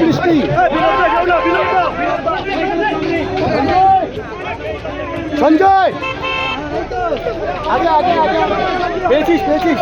গাড়ি সঞ্জয়! আগে আগে আগে। পেয়েছিস পেয়েছিস।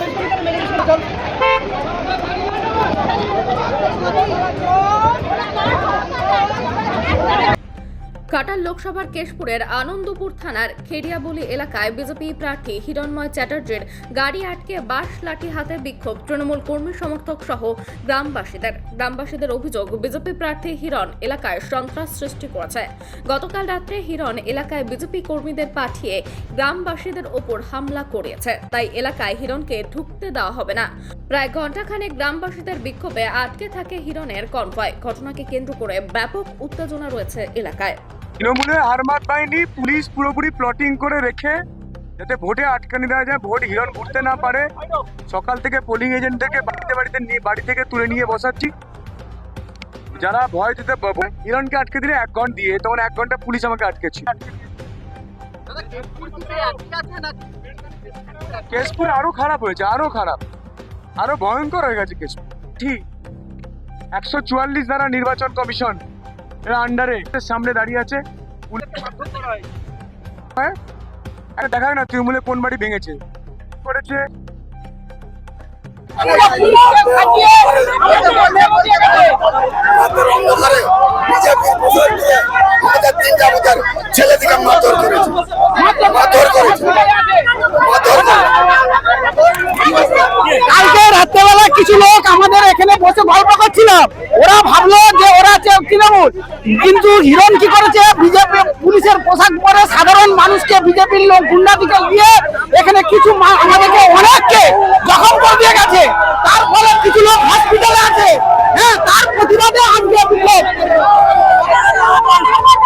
কাটার লোকসভার কেশপুরের আনন্দপুর থানার খেরিয়াবলি এলাকায় বিজেপি প্রার্থী হিরণময় চ্যাটার্জির গাড়ি আটকে বাঁশ লাঠি হাতে বিক্ষোভ তৃণমূল কর্মী সমর্থক সহ গ্রামবাসীদের। গ্রামবাসীদের অভিযোগ, বিজেপি প্রার্থী হিরণ এলাকায় সন্ত্রাস সৃষ্টি করেছে। গতকাল রাত্রে হিরণ এলাকায় বিজেপি কর্মীদের পাঠিয়ে গ্রামবাসীদের ওপর হামলা করিয়েছে তাই এলাকায় হিরণকে ঢুকতে দেওয়া হবে না। প্রায় ঘণ্টাখানেক গ্রামবাসীদের বিক্ষোভে আটকে থাকে হিরণের কনভয়। ঘটনাকে কেন্দ্র করে ব্যাপক উত্তেজনা রয়েছে এলাকায়। তৃণমূলের হারমাত বাহিনী পুলিশ পুরোপুরি প্লটিং করে রেখে যাতে ভোটে আটকানি দেওয়া যায়, ভোট হিরণ ঘুরতে না পারে। সকাল থেকে পোলিং এজেন্টদেরকে বাড়িতে বাড়িতে নিয়ে বাড়ি থেকে তুলে নিয়ে বসাচ্ছি। যারা ভয় দিতে হিরণকে আটকে দিলে এক ঘণ্টা দিয়ে, তখন এক ঘণ্টা পুলিশ আমাকে আটকেছি। কেশপুর আরও খারাপ হয়েছে, আরও খারাপ। আরও ভয়ঙ্কর হয়ে গেছে কেশপুর। ঠিক। একশো চুয়াল্লিশ দ্বারা নির্বাচন কমিশন এরা আন্ডারে সামনে দাঁড়িয়ে আছে। হ্যাঁ? দেখা না তৃণমূলে কোন বাড়ি ভেঙেছে? করেছে? কালকে রাত্রেবেলা কিছু লোক আমাদের এখানে বসে গল্প করছিল। ওরা ভাবলো যে কিন্তু হিরণ কি করেছে? বিজেপি পুলিশের পোশাক পরে সাধারণ মানুষকে বিজেপির লোক গুন্ডা দিকে দিয়ে এখানে কিছু আমাদেরকে অনেককে জখম করে দিয়ে গেছে। তার ফলে কিছু লোক হসপিটালে আছে। হ্যাঁ তার প্রতিবাদে আজকে বিক্ষোভ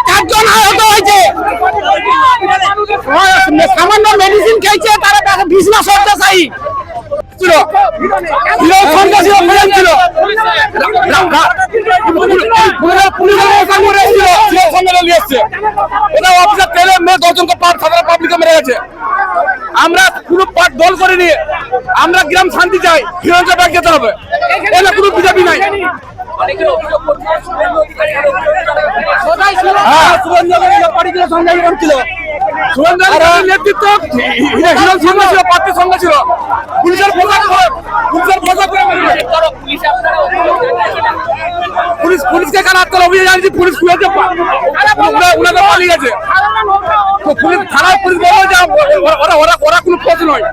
চারজন আহত হয়েছে। সামান্য মেডিসিন খেয়েছে, তারা বিছনা শয্যাশায়ী ছিল। অভিযান ছিল। আমরা কোনো পাট দল করিনি। আমরা গ্রাম শান্তি চাই। হিরোকে ব্যাগ যেতে হবে। এটা কোনো বিজেপি নাই। হ্যাঁ। সুরেন্দ্র পার্টি ছিল সুরেন্দ্র নেতৃত্ব ছিল পার্টির সঙ্গে ছিল। পুলিশের পোশাক পুলিশের পোশাক পুলিশ পুলিশকে কারা আটকাল? অভিযোগ জানিয়েছি পুলিশ খুলেছে উনাদের পালিয়ে গেছে। তো পুলিশ থানার পুলিশ বলল যে ওরা ওরা ওরা ওরা কোনো পথ নয়।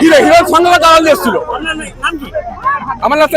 হিরো হিরোর সঙ্গে দাঁড়ালে এসেছিল। আমার নাম